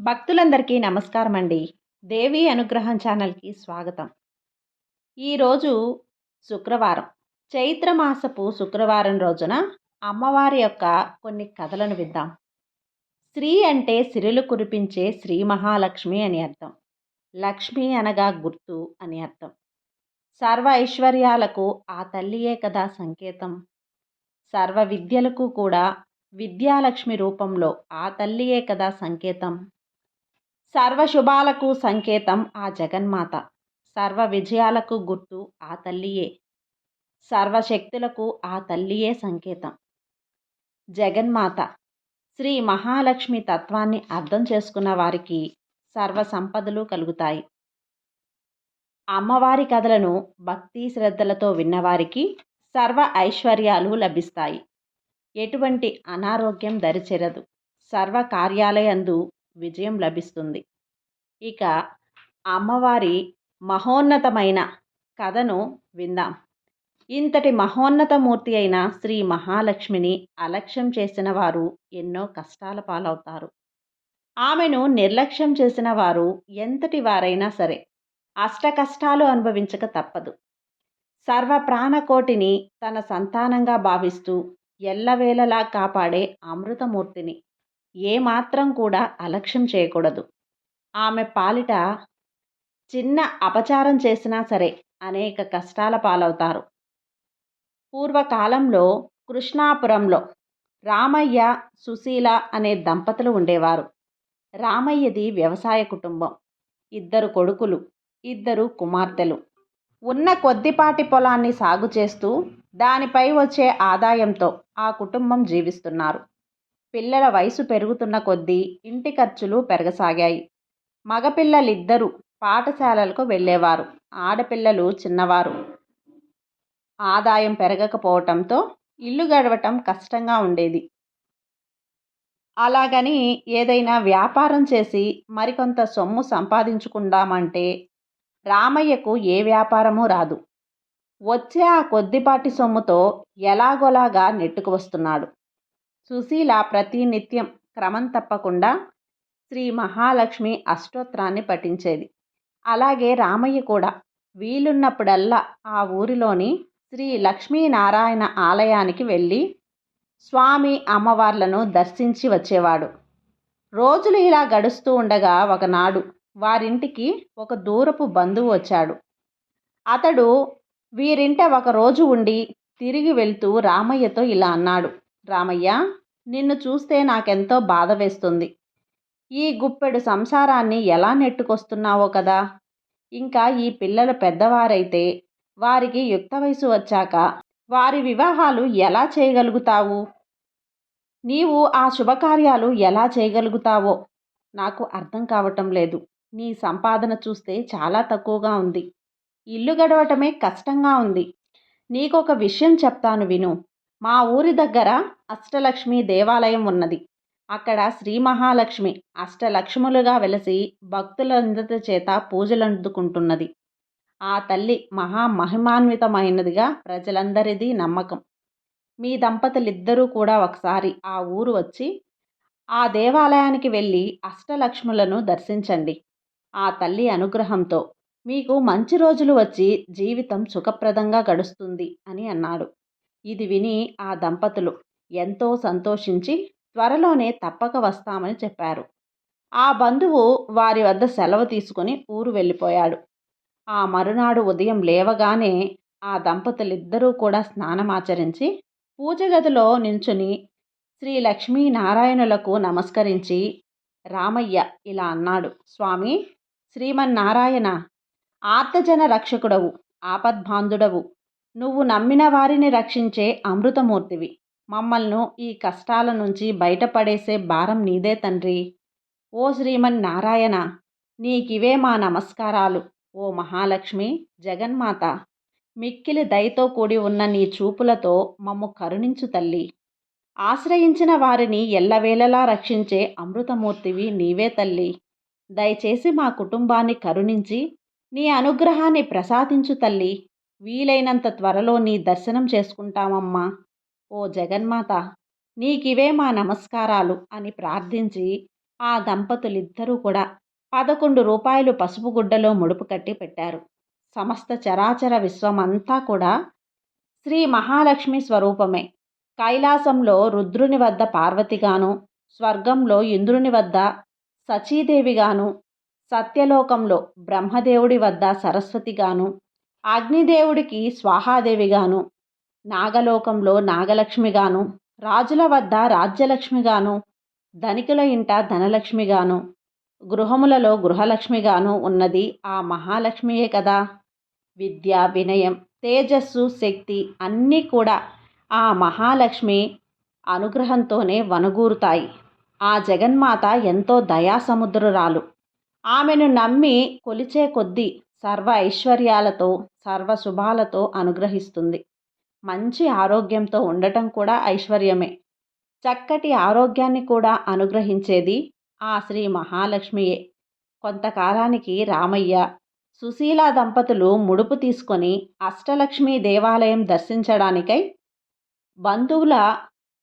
భక్తులందరికీ నమస్కారం అండి దేవి అనుగ్రహం ఛానల్కి స్వాగతం. ఈరోజు శుక్రవారం. చైత్రమాసపు శుక్రవారం రోజున అమ్మవారి యొక్క కొన్ని కథలను విద్దాం స్త్రీ అంటే సిరులు కురిపించే శ్రీ మహాలక్ష్మి అని అర్థం. లక్ష్మి అనగా గుర్తు అని అర్థం. సర్వ ఐశ్వర్యాలకు ఆ తల్లియే కదా సంకేతం. సర్వ విద్యలకు కూడా విద్యాలక్ష్మి రూపంలో ఆ తల్లియే కదా సంకేతం. సర్వశుభాలకు సంకేతం ఆ జగన్మాత. సర్వ విజయాలకు గుర్తు ఆ తల్లియే. సర్వశక్తులకు ఆ తల్లియే సంకేతం. జగన్మాత. శ్రీ మహాలక్ష్మి తత్వాన్ని అర్థం చేసుకున్న వారికి సర్వ సంపదలు కలుగుతాయి. అమ్మవారి కథలను భక్తి శ్రద్ధలతో విన్నవారికి సర్వ ఐశ్వర్యాలు లభిస్తాయి. ఎటువంటి అనారోగ్యం దరిచేరదు. సర్వ కార్యాలయందు విజయం లభిస్తుంది. ఇక అమ్మవారి మహోన్నతమైన కథను విందాం. ఇంతటి మహోన్నత మూర్తి అయిన శ్రీ మహాలక్ష్మిని అలక్ష్యం చేసిన వారు ఎన్నో కష్టాల పాలవుతారు. ఆమెను నిర్లక్ష్యం చేసిన వారు ఎంతటి వారైనా సరే అష్ట కష్టాలు అనుభవించక తప్పదు. సర్వ ప్రాణకోటిని తన సంతానంగా భావిస్తూ ఎల్లవేళలా కాపాడే అమృతమూర్తిని ఏమాత్రం కూడా అలక్ష్యం చేయకూడదు. ఆమె పాలిట చిన్న అపచారం చేసినా సరే అనేక కష్టాల పాలవుతారు. పూర్వకాలంలో కృష్ణాపురంలో రామయ్య సుశీల అనే దంపతులు ఉండేవారు. రామయ్యది వ్యవసాయ కుటుంబం. ఇద్దరు కొడుకులు ఇద్దరు కుమార్తెలు. ఉన్న కొద్దిపాటి పొలాన్ని సాగు చేస్తూ దానిపై వచ్చే ఆదాయంతో ఆ కుటుంబం జీవిస్తున్నారు. పిల్లల వయసు పెరుగుతున్న కొద్దీ ఇంటి ఖర్చులు పెరగసాగాయి. మగపిల్లలిద్దరూ పాఠశాలలకు వెళ్ళేవారు. ఆడపిల్లలు చిన్నవారు. ఆదాయం పెరగకపోవటంతో ఇల్లు గడవటం కష్టంగా ఉండేది. అలాగని ఏదైనా వ్యాపారం చేసి మరికొంత సొమ్ము సంపాదించుకుందామంటే రామయ్యకు ఏ వ్యాపారము రాదు. వచ్చే ఆ కొద్దిపాటి సొమ్ముతో ఎలాగోలాగా నెట్టుకు వస్తున్నాడు. సుశీల ప్రతినిత్యం క్రమం తప్పకుండా శ్రీ మహాలక్ష్మి అష్టోత్తరాన్ని పఠించేది. అలాగే రామయ్య కూడా వీలున్నప్పుడల్లా ఆ ఊరిలోని శ్రీ లక్ష్మీనారాయణ ఆలయానికి వెళ్ళి స్వామి అమ్మవార్లను దర్శించి వచ్చేవాడు. రోజులు ఇలా గడుస్తూ ఉండగా ఒకనాడు వారింటికి ఒక దూరపు బంధువు వచ్చాడు. అతడు వీరింట ఒకరోజు ఉండి తిరిగి వెళ్తూ రామయ్యతో ఇలా అన్నాడు. రామయ్య నిన్ను చూస్తే నాకెంతో బాధ వేస్తుంది. ఈ గుప్పెడు సంసారాన్ని ఎలా నెట్టుకొస్తున్నావో కదా. ఇంకా ఈ పిల్లలు పెద్దవారైతే వారికి యుక్త వయసు వచ్చాక వారి వివాహాలు ఎలా చేయగలుగుతావు? నీవు ఆ శుభకార్యాలు ఎలా చేయగలుగుతావో నాకు అర్థం కావటం లేదు. నీ సంపాదన చూస్తే చాలా తక్కువగా ఉంది. ఇల్లు గడవటమే కష్టంగా ఉంది. నీకొక విషయం చెప్తాను విను. మా ఊరి దగ్గర అష్టలక్ష్మి దేవాలయం ఉన్నది. అక్కడ శ్రీ మహాలక్ష్మి అష్టలక్ష్ములుగా వెలసి భక్తులందరి చేత పూజలు అందుకుంటున్నది ఆ తల్లి మహా మహిమాన్వితమైనదిగా ప్రజలందరిది నమ్మకం. మీ దంపతులిద్దరూ కూడా ఒకసారి ఆ ఊరు వచ్చి ఆ దేవాలయానికి వెళ్ళి అష్టలక్ష్ములను దర్శించండి. ఆ తల్లి అనుగ్రహంతో మీకు మంచి రోజులు వచ్చి జీవితం సుఖప్రదంగా గడుస్తుంది అని అన్నాడు. ఇది విని ఆ దంపతులు ఎంతో సంతోషించి త్వరలోనే తప్పక వస్తామని చెప్పారు. ఆ బంధువు వారి వద్ద సెలవు తీసుకుని ఊరు వెళ్ళిపోయాడు. ఆ మరునాడు ఉదయం లేవగానే ఆ దంపతులిద్దరూ కూడా స్నానమాచరించి పూజ గదిలో నించుని శ్రీ లక్ష్మీనారాయణులకు నమస్కరించి రామయ్య ఇలా అన్నాడు. స్వామి శ్రీమన్నారాయణ ఆర్తజన రక్షకుడవు ఆపద్బాంధుడవు నువ్వు నమ్మిన వారిని రక్షించే అమృతమూర్తివి. మమ్మల్ని ఈ కష్టాల నుంచి బయటపడేసే భారం నీదే తండ్రి. ఓ శ్రీమన్ నారాయణ నీకివే మా నమస్కారాలు. ఓ మహాలక్ష్మి జగన్మాత మిక్కిలి దయతో కూడి ఉన్న నీ చూపులతో మమ్ము కరుణించు తల్లి. ఆశ్రయించిన వారిని ఎల్లవేళలా రక్షించే అమృతమూర్తివి నీవే తల్లి. దయచేసి మా కుటుంబాన్ని కరుణించి నీ అనుగ్రహాన్ని ప్రసాదించు తల్లి. వీలైనంత త్వరలో నీ దర్శనం చేసుకుంటామమ్మా. ఓ జగన్మాత నీకివే మా నమస్కారాలు అని ప్రార్థించి ఆ దంపతులిద్దరూ కూడా పదకొండు రూపాయలు పసుపు గుడ్డలో ముడుపు కట్టి పెట్టారు. సమస్త చరాచర విశ్వమంతా కూడా శ్రీ మహాలక్ష్మి స్వరూపమే. కైలాసంలో రుద్రుని వద్ద పార్వతిగాను స్వర్గంలో ఇంద్రుని వద్ద సచీదేవిగాను సత్యలోకంలో బ్రహ్మదేవుడి వద్ద సరస్వతిగాను అగ్నిదేవుడికి స్వాహాదేవిగాను నాగలోకంలో నాగలక్ష్మిగాను రాజుల వద్ద రాజ్యలక్ష్మిగాను ధనికుల ఇంట ధనలక్ష్మిగాను గృహములలో గృహలక్ష్మిగాను ఉన్నది ఆ మహాలక్ష్మియే కదా. విద్య వినయం తేజస్సు శక్తి అన్నీ కూడా ఆ మహాలక్ష్మి అనుగ్రహంతోనే వనగూరుతాయి ఆ జగన్మాత ఎంతో దయాసముద్రురాలు. ఆమెను నమ్మి కొలిచే కొద్దీ సర్వ ఐశ్వర్యాలతో సర్వ శుభాలతో అనుగ్రహిస్తుంది. మంచి ఆరోగ్యంతో ఉండటం కూడా ఐశ్వర్యమే. చక్కటి ఆరోగ్యాన్ని కూడా అనుగ్రహించేది ఆ శ్రీ మహాలక్ష్మియే. కొంతకాలానికి రామయ్య సుశీల దంపతులు ముడుపు తీసుకొని అష్టలక్ష్మి దేవాలయం దర్శించడానికై బంధువుల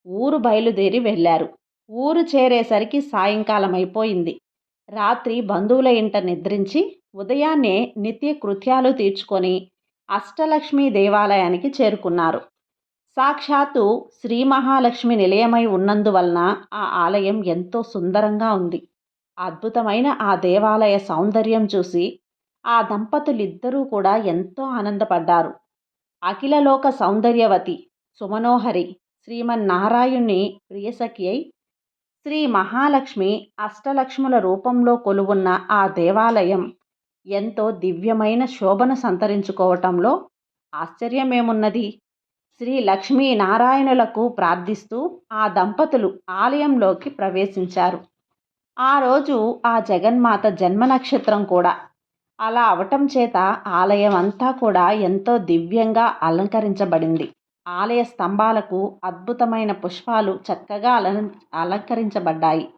ఊరు బయలుదేరి వెళ్ళారు. ఊరు చేరేసరికి సాయంకాలం అయిపోయింది రాత్రి బంధువుల ఇంట నిద్రించి ఉదయాన్నే నిత్య కృత్యాలు తీర్చుకొని అష్టలక్ష్మి దేవాలయానికి చేరుకున్నారు. సాక్షాత్తు శ్రీ మహాలక్ష్మి నిలయమై ఉన్నందువలన ఆ ఆలయం ఎంతో సుందరంగా ఉంది. అద్భుతమైన ఆ దేవాలయ సౌందర్యం చూసి ఆ దంపతులిద్దరూ కూడా ఎంతో ఆనందపడ్డారు. అఖిలలోక సౌందర్యవతి సుమనోహరి శ్రీమన్నారాయణ్ణి ప్రియసఖి అయి శ్రీ మహాలక్ష్మి అష్టలక్ష్ముల రూపంలో కొలువున్న ఆ దేవాలయం ఎంతో దివ్యమైన శోభను సంతరించుకోవటంలో ఆశ్చర్యమేమున్నది. శ్రీ లక్ష్మీ నారాయణులకు ప్రార్థిస్తూ ఆ దంపతులు ఆలయంలోకి ప్రవేశించారు. ఆ రోజు ఆ జగన్మాత జన్మ నక్షత్రం కూడా. అలా అవటం చేత ఆలయం అంతా కూడా ఎంతో దివ్యంగా అలంకరించబడింది. ఆలయ స్తంభాలకు అద్భుతమైన పుష్పాలు చక్కగా అలం అలంకరించబడ్డాయి.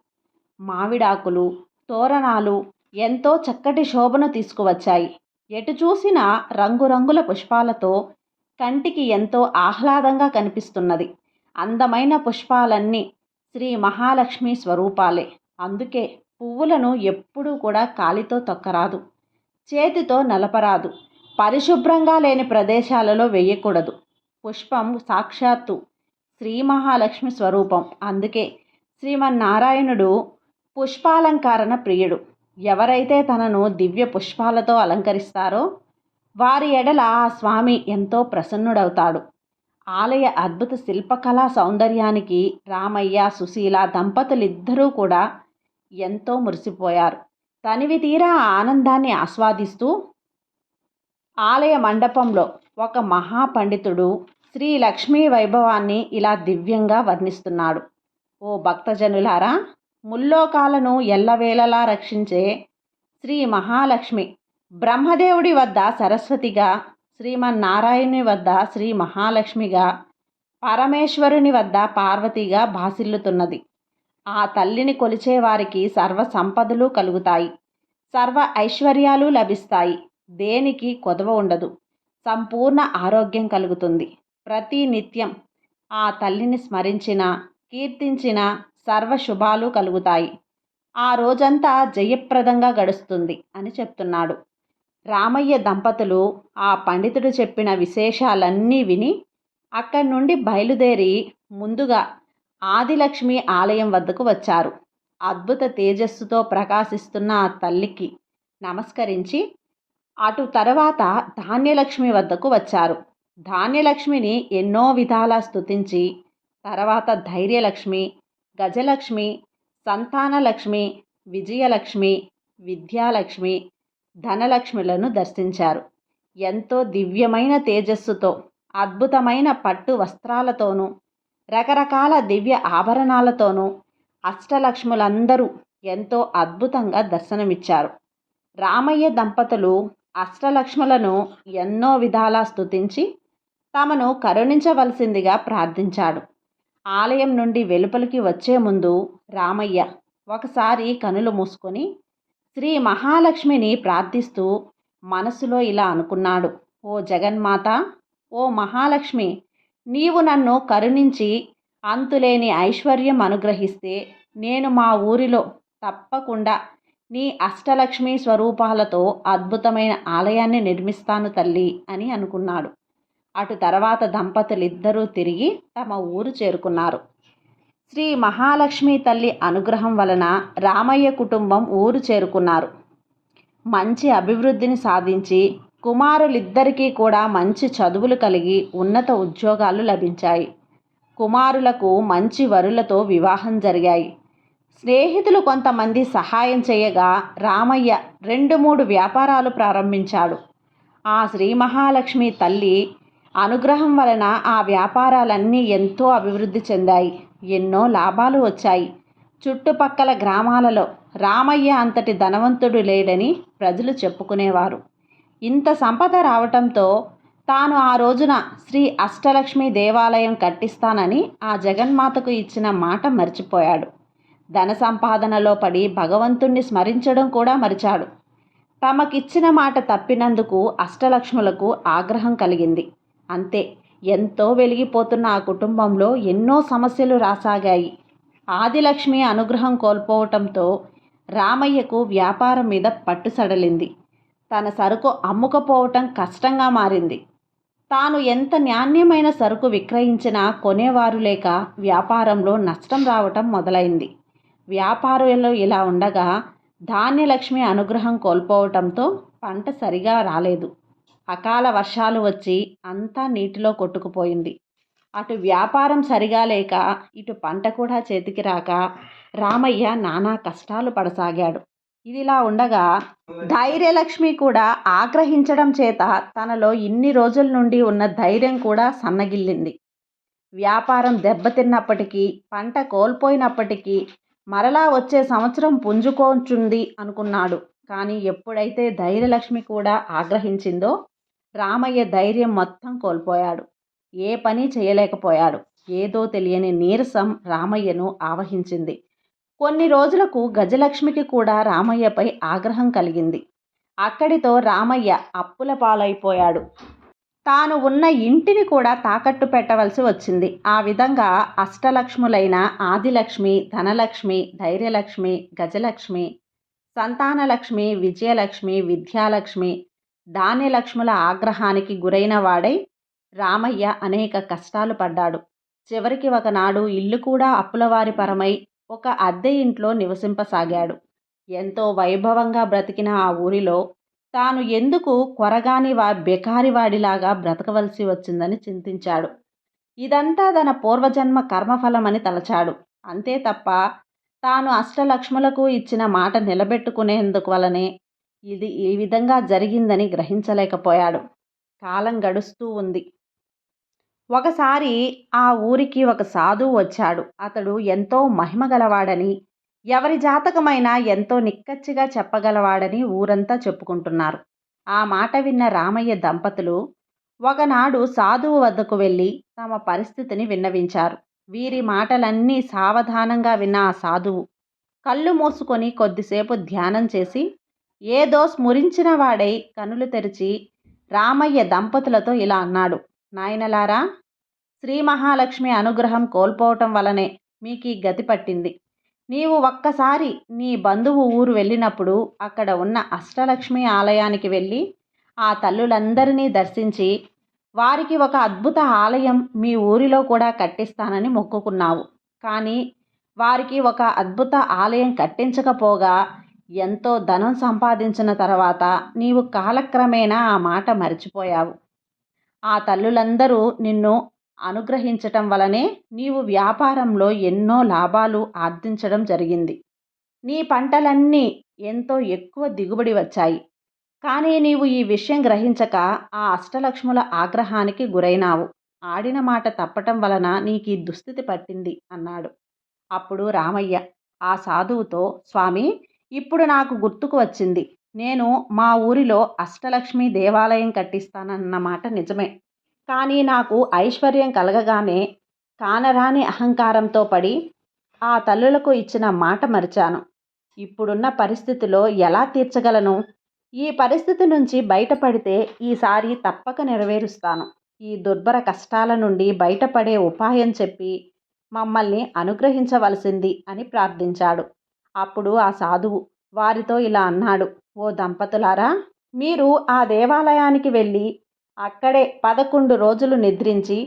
మామిడాకులు తోరణాలు ఎంతో చక్కటి శోభను తీసుకువచ్చాయి. ఎటు చూసినా రంగురంగుల పుష్పాలతో కంటికి ఎంతో ఆహ్లాదంగా కనిపిస్తున్నది. అందమైన పుష్పాలన్నీ శ్రీ మహాలక్ష్మి స్వరూపాలే. అందుకే పువ్వులను ఎప్పుడూ కూడా కాలితో తొక్కరాదు. చేతితో నలపరాదు. పరిశుభ్రంగా లేని ప్రదేశాలలో వేయకూడదు. పుష్పం సాక్షాత్తు శ్రీ మహాలక్ష్మి స్వరూపం. అందుకే శ్రీమన్నారాయణుడు పుష్పాలంకరణ ప్రియుడు. ఎవరైతే తనను దివ్య పుష్పాలతో అలంకరిస్తారో వారి ఎడల ఆ స్వామి ఎంతో ప్రసన్నుడవుతాడు. ఆలయ అద్భుత శిల్పకళా సౌందర్యానికి రామయ్య సుశీల దంపతులిద్దరూ కూడా ఎంతో మురిసిపోయారు. తనివి తీరా ఆనందాన్ని ఆస్వాదిస్తూ ఆలయ మండపంలో ఒక మహాపండితుడు శ్రీ లక్ష్మీ వైభవాన్ని ఇలా దివ్యంగా వర్ణిస్తున్నాడు. ఓ భక్తజనులారా ముల్లోకాలను ఎల్లవేళలా రక్షించే శ్రీ మహాలక్ష్మి బ్రహ్మదేవుడి వద్ద సరస్వతిగా శ్రీమన్నారాయణుని వద్ద శ్రీ మహాలక్ష్మిగా పరమేశ్వరుని వద్ద పార్వతిగా భాసిల్లుతున్నది. ఆ తల్లిని కొలిచేవారికి సర్వ సంపదలు కలుగుతాయి. సర్వ ఐశ్వర్యాలు లభిస్తాయి. దేనికి కొదవ ఉండదు. సంపూర్ణ ఆరోగ్యం కలుగుతుంది. ప్రతి నిత్యం ఆ తల్లిని స్మరించిన కీర్తించిన సర్వ శుభాలు కలుగుతాయి. ఆ రోజంతా జయప్రదంగా గడుస్తుంది అని చెప్తున్నాడు. రామయ్య దంపతులు ఆ పండితుడు చెప్పిన విశేషాలన్నీ విని అక్కడి నుండి బయలుదేరి ముందుగా ఆదిలక్ష్మి ఆలయం వద్దకు వచ్చారు. అద్భుత తేజస్సుతో ప్రకాశిస్తున్న ఆ తల్లికి నమస్కరించి అటు తర్వాత ధాన్యలక్ష్మి వద్దకు వచ్చారు. ధాన్యలక్ష్మిని ఎన్నో విధాలా స్తుతించి తర్వాత ధైర్యలక్ష్మి గజలక్ష్మి సంతానలక్ష్మి విజయలక్ష్మి విద్యాలక్ష్మి ధనలక్ష్మిలను దర్శించారు. ఎంతో దివ్యమైన తేజస్సుతో అద్భుతమైన పట్టు వస్త్రాలతోనూ రకరకాల దివ్య ఆభరణాలతోనూ అష్టలక్ష్ములందరూ ఎంతో అద్భుతంగా దర్శనమిచ్చారు. రామయ్య దంపతులు అష్టలక్ష్ములను ఎన్నో విధాలా స్తుతించి తమను కరుణించవలసిందిగా ప్రార్థించాడు. ఆలయం నుండి వెలుపలికి వచ్చే ముందు రామయ్య ఒకసారి కనులు మూసుకొని శ్రీ మహాలక్ష్మిని ప్రార్థిస్తూ మనసులో ఇలా అనుకున్నాడు. ఓ జగన్మాత ఓ మహాలక్ష్మి నీవు నన్ను కరుణించి అంతులేని ఐశ్వర్యం అనుగ్రహిస్తే నేను మా ఊరిలో తప్పకుండా నీ అష్టలక్ష్మి స్వరూపాలతో అద్భుతమైన ఆలయాన్ని నిర్మిస్తాను తల్లి అని అనుకున్నాడు. అటు తర్వాత దంపతులిద్దరూ తిరిగి తమ ఊరు చేరుకున్నారు. శ్రీ మహాలక్ష్మి తల్లి అనుగ్రహం వలన రామయ్య కుటుంబం ఊరు చేరుకున్నారు. మంచి అభివృద్ధిని సాధించి కుమారులిద్దరికీ కూడా మంచి చదువులు కలిగి ఉన్నత ఉద్యోగాలు లభించాయి. కుమారులకు మంచి వరులతో వివాహం జరిగాయి. స్నేహితులు కొంతమంది సహాయం చేయగా రామయ్య రెండు మూడు వ్యాపారాలు ప్రారంభించాడు. ఆ శ్రీ మహాలక్ష్మి తల్లి అనుగ్రహం వలన ఆ వ్యాపారాలన్నీ ఎంతో అభివృద్ధి చెందాయి. ఎన్నో లాభాలు వచ్చాయి. చుట్టుపక్కల గ్రామాలలో రామయ్య అంతటి ధనవంతుడు లేడని ప్రజలు చెప్పుకునేవారు. ఇంత సంపద రావటంతో తాను ఆ రోజున శ్రీ అష్టలక్ష్మి దేవాలయం కట్టిస్తానని ఆ జగన్మాతకు ఇచ్చిన మాట మర్చిపోయాడు. ధన సంపాదనలో పడి భగవంతుణ్ణి స్మరించడం కూడా మరిచాడు. తమకిచ్చిన మాట తప్పినందుకు అష్టలక్ష్ములకు ఆగ్రహం కలిగింది. అంతే. ఎంతో వెలిగిపోతున్న ఆ కుటుంబంలో ఎన్నో సమస్యలు రాసాగాయి. ఆదిలక్ష్మి అనుగ్రహం కోల్పోవటంతో రామయ్యకు వ్యాపారం మీద పట్టు సడలింది. తన సరుకు అమ్ముకపోవటం కష్టంగా మారింది. తాను ఎంత నాణ్యమైన సరుకు విక్రయించినా కొనేవారు లేక వ్యాపారంలో నష్టం రావటం మొదలైంది. వ్యాపారంలో ఇలా ఉండగా ధాన్యలక్ష్మి అనుగ్రహం కోల్పోవటంతో పంట సరిగా రాలేదు. అకాల వర్షాలు వచ్చి అంతా నీటిలో కొట్టుకుపోయింది. అటు వ్యాపారం సరిగా లేక ఇటు పంట కూడా చేతికి రాక రామయ్య నానా కష్టాలు పడసాగాడు. ఇదిలా ఉండగా ధైర్యలక్ష్మి కూడా ఆగ్రహించడం చేత తనలో ఇన్ని రోజుల నుండి ఉన్న ధైర్యం కూడా సన్నగిల్లింది. వ్యాపారం దెబ్బతిన్నప్పటికీ పంట కోల్పోయినప్పటికీ మరలా వచ్చే సంవత్సరం పుంజుకోచుంది అనుకున్నాడు. కానీ ఎప్పుడైతే ధైర్యలక్ష్మి కూడా ఆగ్రహించిందో రామయ్య ధైర్యం మొత్తం కోల్పోయాడు. ఏ పని చేయలేకపోయాడు. ఏదో తెలియని నీరసం రామయ్యను ఆవహించింది. కొన్ని రోజులకు గజలక్ష్మికి కూడా రామయ్యపై ఆగ్రహం కలిగింది. అక్కడితో రామయ్య అప్పుల పాలైపోయాడు. తాను ఉన్న ఇంటిని కూడా తాకట్టు పెట్టవలసి వచ్చింది. ఆ విధంగా అష్టలక్ష్ములైన ఆదిలక్ష్మి ధనలక్ష్మి ధైర్యలక్ష్మి గజలక్ష్మి సంతానలక్ష్మి విజయలక్ష్మి విద్యాలక్ష్మి ధాన్యలక్ష్ముల ఆగ్రహానికి గురైన వాడై రామయ్య అనేక కష్టాలు పడ్డాడు. చివరికి ఒకనాడు ఇల్లు కూడా అప్పులవారి పరమై ఒక అద్దె ఇంట్లో నివసింపసాగాడు. ఎంతో వైభవంగా బ్రతికిన ఆ ఊరిలో తాను ఎందుకు కొరగాని వా బెకారివాడిలాగా బ్రతకవలసి వచ్చిందని చింతించాడు. ఇదంతా తన పూర్వజన్మ కర్మఫలమని తలచాడు. అంతే తప్ప తాను అష్టలక్ష్ములకు ఇచ్చిన మాట నిలబెట్టుకునేందుకు వలనే ఇది ఈ విధంగా జరిగిందని గ్రహించలేకపోయాడు. కాలం గడుస్తూ ఉంది. ఒకసారి ఆ ఊరికి ఒక సాధువు వచ్చాడు. అతడు ఎంతో మహిమ గలవాడని ఎవరి జాతకమైనా ఎంతో నిక్కచ్చిగా చెప్పగలవాడని ఊరంతా చెప్పుకుంటున్నారు. ఆ మాట విన్న రామయ్య దంపతులు ఒకనాడు సాధువు వద్దకు వెళ్ళి తమ పరిస్థితిని విన్నవించారు. వీరి మాటలన్నీ సావధానంగా విన్న ఆ సాధువు కళ్ళు మూసుకొని కొద్దిసేపు ధ్యానం చేసి ఏదో స్మురించిన వాడై కనులు తెరిచి రామయ్య దంపతులతో ఇలా అన్నాడు. నాయనలారా శ్రీ మహాలక్ష్మి అనుగ్రహం కోల్పోవటం వలనే మీకు ఈ గతి పట్టింది. నీవు ఒక్కసారి నీ బంధువు ఊరు వెళ్ళినప్పుడు అక్కడ ఉన్న అష్టలక్ష్మి ఆలయానికి వెళ్ళి ఆ తల్లులందరినీ దర్శించి వారికి ఒక అద్భుత ఆలయం మీ ఊరిలో కూడా కట్టిస్తానని మొక్కుకున్నావు. కానీ వారికి ఒక అద్భుత ఆలయం కట్టించకపోగా ఎంతో ధనం సంపాదించిన తర్వాత నీవు కాలక్రమేణా ఆ మాట మర్చిపోయావు. ఆ తల్లులందరూ నిన్ను అనుగ్రహించటం వలనే నీవు వ్యాపారంలో ఎన్నో లాభాలు ఆర్జించడం జరిగింది. నీ పంటలన్నీ ఎంతో ఎక్కువ దిగుబడి వచ్చాయి. కానీ నీవు ఈ విషయం గ్రహించక ఆ అష్టలక్ష్ముల ఆగ్రహానికి గురైనావు. ఆడిన మాట తప్పటం వలన నీకు ఈ దుస్థితి పట్టింది అన్నాడు. అప్పుడు రామయ్య ఆ సాధువుతో స్వామి ఇప్పుడు నాకు గుర్తుకు వచ్చింది. నేను మా ఊరిలో అష్టలక్ష్మి దేవాలయం కట్టిస్తానన్న మాట నిజమే. కానీ నాకు ఐశ్వర్యం కలగగానే కానరాని అహంకారంతో పడి ఆ తల్లులకు ఇచ్చిన మాట మరిచాను. ఇప్పుడున్న పరిస్థితిలో ఎలా తీర్చగలను? ఈ పరిస్థితి నుంచి బయటపడితే ఈసారి తప్పక నెరవేరుస్తాను. ఈ దుర్భర కష్టాల నుండి బయటపడే ఉపాయం చెప్పి మమ్మల్ని అనుగ్రహించవలసింది అని ప్రార్థించాడు. అప్పుడు ఆ సాధువు వారితో ఇలా అన్నాడు ఓ దంపతులారా మీరు ఆ దేవాలయానికి వెళ్ళి అక్కడే పదకొండు రోజులు నిద్రించి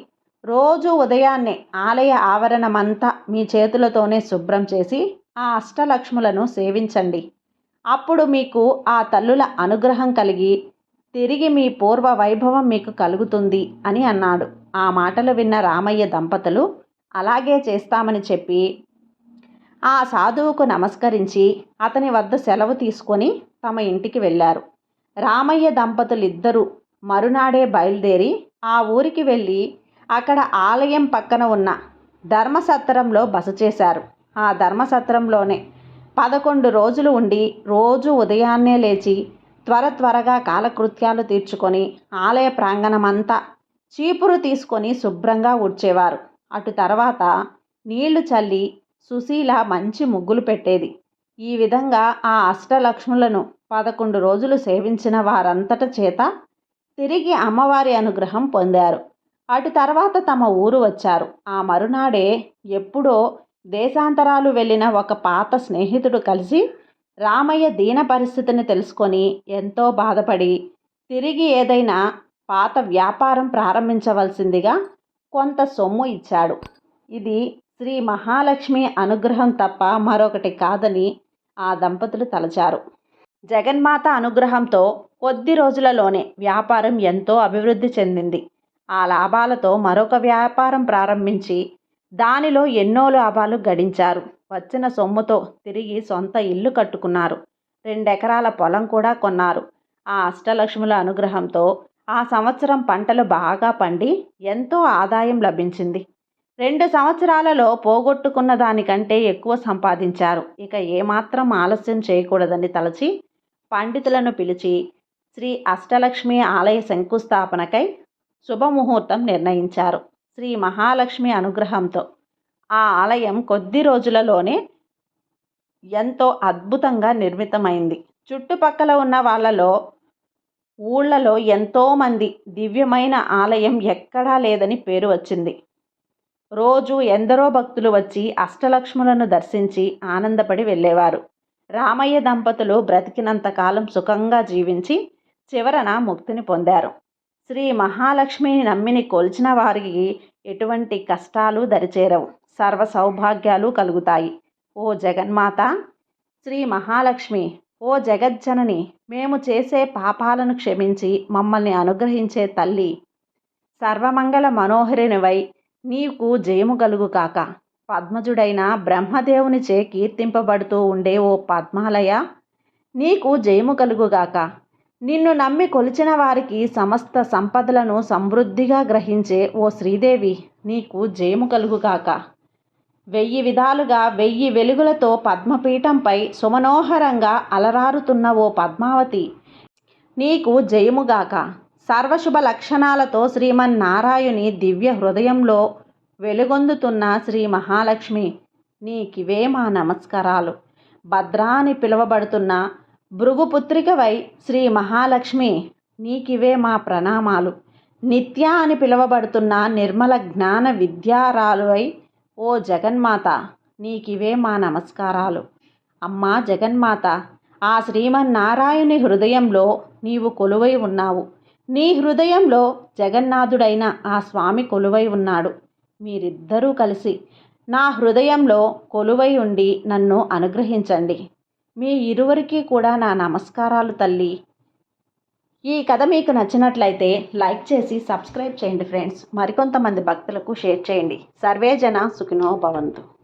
రోజు ఉదయాన్నే ఆలయ ఆవరణమంతా మీ చేతులతోనే శుభ్రం చేసి ఆ అష్టలక్ష్ములను సేవించండి. అప్పుడు మీకు ఆ తల్లుల అనుగ్రహం కలిగి తిరిగి మీ పూర్వ వైభవం మీకు కలుగుతుంది అని అన్నాడు. ఆ మాటలు విన్న రామయ్య దంపతులు అలాగే చేస్తామని చెప్పి ఆ సాధువుకు నమస్కరించి అతని వద్ద సెలవు తీసుకొని తమ ఇంటికి వెళ్ళారు. రామయ్య దంపతులిద్దరూ మరునాడే బయలుదేరి ఆ ఊరికి వెళ్ళి అక్కడ ఆలయం పక్కన ఉన్న ధర్మసత్రంలో బస చేశారు. ఆ ధర్మసత్రంలోనే పదకొండు రోజులు ఉండి రోజు ఉదయాన్నే లేచి త్వర త్వరగా కాలకృత్యాలు తీర్చుకొని ఆలయ ప్రాంగణమంతా చీపురు తీసుకొని శుభ్రంగా ఊడ్చేవారు. అటు తర్వాత నీళ్ళు చల్లి సుశీల మంచి ముగ్గులు పెట్టేది. ఈ విధంగా ఆ అష్టలక్ష్ములను పదకొండు రోజులు సేవించిన వారంతట చేత తిరిగి అమ్మవారి అనుగ్రహం పొందారు. అటు తర్వాత తమ ఊరు వచ్చారు. ఆ మరునాడే ఎప్పుడో దేశాంతరాలు వెళ్ళిన ఒక పాత స్నేహితుడు కలిసి రామయ్య దీన పరిస్థితిని తెలుసుకొని ఎంతో బాధపడి తిరిగి ఏదైనా పాత వ్యాపారం ప్రారంభించవలసిందిగా కొంత సొమ్ము ఇచ్చాడు. ఇది శ్రీ మహాలక్ష్మి అనుగ్రహం తప్ప మరొకటి కాదని ఆ దంపతులు తలచారు. జగన్మాత అనుగ్రహంతో కొద్ది రోజులలోనే వ్యాపారం ఎంతో అభివృద్ధి చెందింది. ఆ లాభాలతో మరొక వ్యాపారం ప్రారంభించి దానిలో ఎన్నో లాభాలు గడించారు. వచ్చిన సొమ్ముతో తిరిగి సొంత ఇల్లు కట్టుకున్నారు. రెండెకరాల పొలం కూడా కొన్నారు. ఆ అష్టలక్ష్ముల అనుగ్రహంతో ఆ సంవత్సరం పంటలు బాగా పండి ఎంతో ఆదాయం లభించింది. రెండు సంవత్సరాలలో పోగొట్టుకున్న దానికంటే ఎక్కువ సంపాదించారు. ఇక ఏమాత్రం ఆలస్యం చేయకూడదని తలచి పండితులను పిలిచి శ్రీ అష్టలక్ష్మి ఆలయ శంకుస్థాపనకై శుభముహూర్తం నిర్ణయించారు. శ్రీ మహాలక్ష్మి అనుగ్రహంతో ఆ ఆలయం కొద్ది రోజులలోనే ఎంతో అద్భుతంగా నిర్మితమైంది. చుట్టుపక్కల ఉన్న వాళ్ళలో ఊళ్ళలో ఎంతోమంది దివ్యమైన ఆలయం ఎక్కడా లేదని పేరు వచ్చింది. రోజు ఎందరో భక్తులు వచ్చి అష్టలక్ష్ములను దర్శించి ఆనందపడి వెళ్ళేవారు. రామయ్య దంపతులు బ్రతికినంతకాలం సుఖంగా జీవించి చివరన ముక్తిని పొందారు. శ్రీ మహాలక్ష్మిని నమ్మిని కొల్చిన వారికి ఎటువంటి కష్టాలు దరిచేరవు. సర్వ సౌభాగ్యాలు కలుగుతాయి. ఓ జగన్మాత! శ్రీ మహాలక్ష్మి! ఓ జగజ్జనని! మేము చేసే పాపాలను క్షమించి మమ్మల్ని అనుగ్రహించే తల్లి! సర్వమంగళ మనోహరినివై నీకు జయము కలుగు కాక. పద్మజుడైన బ్రహ్మదేవునిచే కీర్తింపబడుతూ ఉండే ఓ పద్మాలయ నీకు జయము కలుగుగాక నిన్ను నమ్మి కొలిచిన వారికి సమస్త సంపదలను సమృద్ధిగా గ్రహించే ఓ శ్రీదేవి నీకు జయము కలుగుగాక వెయ్యి విధాలుగా వెయ్యి వెలుగులతో పద్మపీఠంపై సుమనోహరంగా అలరారుతున్న ఓ పద్మావతి నీకు జయముగాక సర్వశుభ లక్షణాలతో శ్రీమన్నారాయుని దివ్య హృదయంలో వెలుగొందుతున్న శ్రీ మహాలక్ష్మి నీకివే మా నమస్కారాలు. భద్రా అని పిలువబడుతున్న భృగుపుత్రికవై శ్రీ మహాలక్ష్మి నీకివే మా ప్రణామాలు. నిత్య అని పిలువబడుతున్న నిర్మల జ్ఞాన విద్యారాలువై ఓ జగన్మాత నీకివే మా నమస్కారాలు. అమ్మా జగన్మాత ఆ శ్రీమన్నారాయణి హృదయంలో నీవు కొలువై ఉన్నావు. నీ హృదయంలో జగన్నాథుడైన ఆ స్వామి కొలువై ఉన్నాడు. మీరిద్దరూ కలిసి నా హృదయంలో కొలువై ఉండి నన్ను అనుగ్రహించండి. మీ ఇరువురికి కూడా నా నమస్కారాలు తల్లి. ఈ కథ మీకు నచ్చినట్లయితే లైక్ చేసి సబ్స్క్రైబ్ చేయండి ఫ్రెండ్స్. మరికొంతమంది భక్తులకు షేర్ చేయండి. సర్వేజన సుఖినో భవంతు.